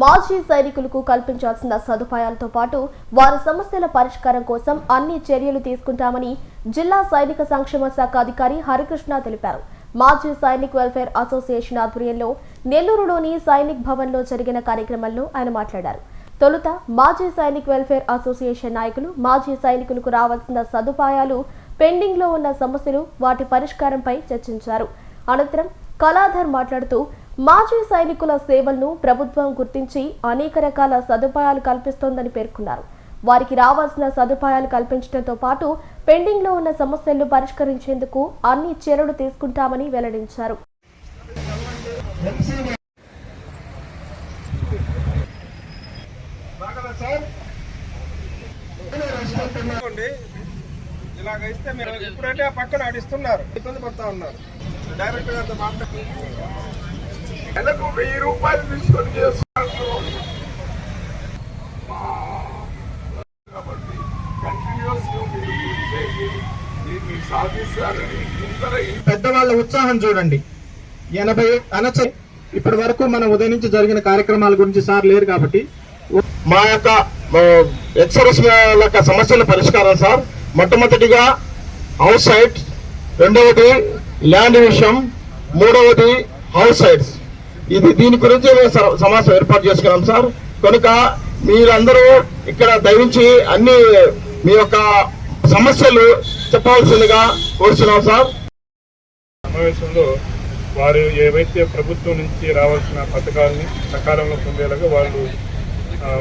మాజీ సైనికులకు కల్పించాల్సిన సదుపాయాలతో పాటు వారి సమస్యల పరిష్కారం కోసం అన్ని చర్యలు తీసుకుంటామని జిల్లా సైనిక సంక్షేమ శాఖ అధికారి హరికృష్ణ తెలిపారు. మాజీ సైనిక్ వెల్ఫేర్ అసోసియేషన్ ఆధ్వర్యంలో నెల్లూరులోని సైనిక్ భవన్లో జరిగిన కార్యక్రమంలో ఆయన మాట్లాడారు. తొలుత మాజీ సైనిక్ వెల్ఫేర్ అసోసియేషన్ నాయకులు మాజీ సైనికులకు రావాల్సిన సదుపాయాలు పెండింగ్లో ఉన్న సమస్యలు వాటి పరిష్కారంపై చర్చించారు. అనంతరం కళాధర్ మాట్లాడుతూ మాజీ సైనికుల సేవలను ప్రభుత్వం గుర్తించి అనేక రకాల సదుపాయాలు కల్పిస్తోందని పేర్కొన్నారు. వారికి రావాల్సిన సదుపాయాలు కల్పించడంతో పాటు పెండింగ్లో ఉన్న సమస్యలను పరిష్కరించేందుకు అన్ని చర్యలు తీసుకుంటామని వెల్లడించారు. ఇలాగైతే మీరు ఇప్పుడంటే పక్కన ఆడిస్తున్నారు. ఇబ్బంది పడతా ఉన్నారు. డైరెక్ట్ గారితో నెలకు వెయ్యి రూపాయలు తీసుకొని చేస్తున్నారు. కాబట్టి కంటిన్యూస్ దీన్ని సాధిస్తారని పెద్దవాళ్ళ ఉత్సాహం చూడండి. ఎనభై అనచ ఇప్పటి వరకు మన ఉదయం నుంచి జరిగిన కార్యక్రమాల గురించి సార్ లేరు కాబట్టి మా యొక్క ఎక్సర్స్ యొక్క సమస్యల పరిష్కారం సార్. మొట్టమొదటిగా హౌస్ సైట్ రెండవది ల్యాండ్ విషయం మూడవది హౌస్ సైట్స్ ఇది దీని గురించి మేము స- సమావేశం ఏర్పాటు చేసుకున్నాం సార్. కనుక మీరందరూ ఇక్కడ దయించి అన్ని మీ యొక్క సమస్యలు చెప్పవలసిందిగా కోరుతున్నాం సార్. సమావేశంలో వారు ఏవైతే ప్రభుత్వం నుంచి రావాల్సిన పథకాలని సకాలంలో పొందేలాగా వాళ్ళు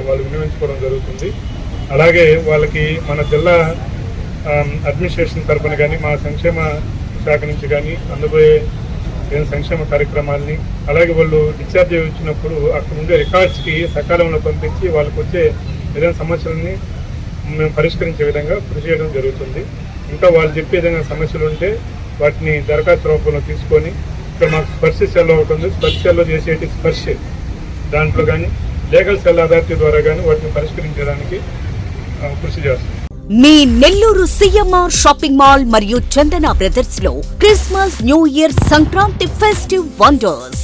వాళ్ళు వినియోగించుకోవడం జరుగుతుంది. అలాగే వాళ్ళకి మన జిల్లా అడ్మినిస్ట్రేషన్ తరఫున కానీ మా సంక్షేమ శాఖ నుంచి కానీ అందబోయే ఏదైనా సంక్షేమ కార్యక్రమాల్ని అలాగే వాళ్ళు డిశ్చార్జ్ అయి వచ్చినప్పుడు అక్కడ ఉండే రికార్డ్స్కి సకాలంలో పంపించి వాళ్ళకు వచ్చే ఏదైనా సమస్యలని మేము పరిష్కరించే విధంగా కృషి చేయడం జరుగుతుంది. ఇంకా వాళ్ళు చెప్పే విధంగా సమస్యలు ఉంటే వాటిని దరఖాస్తు రూపంలో తీసుకొని ఇక్కడ మాకు స్పర్శ సెల్ ఒకటి ఉంది. స్పర్శ సెల్లో చేసేటి స్పర్శ దాంట్లో కానీ లీగల్ సెల్ అథారిటీ ద్వారా కానీ వాటిని పరిష్కరించడానికి కృషి చేస్తుంది మీ నెల్లూరు సిఎంఆర్ షాపింగ్ మాల్ మరియు Chandana బ్రదర్స్లో Christmas new year Sankranti festive wonders.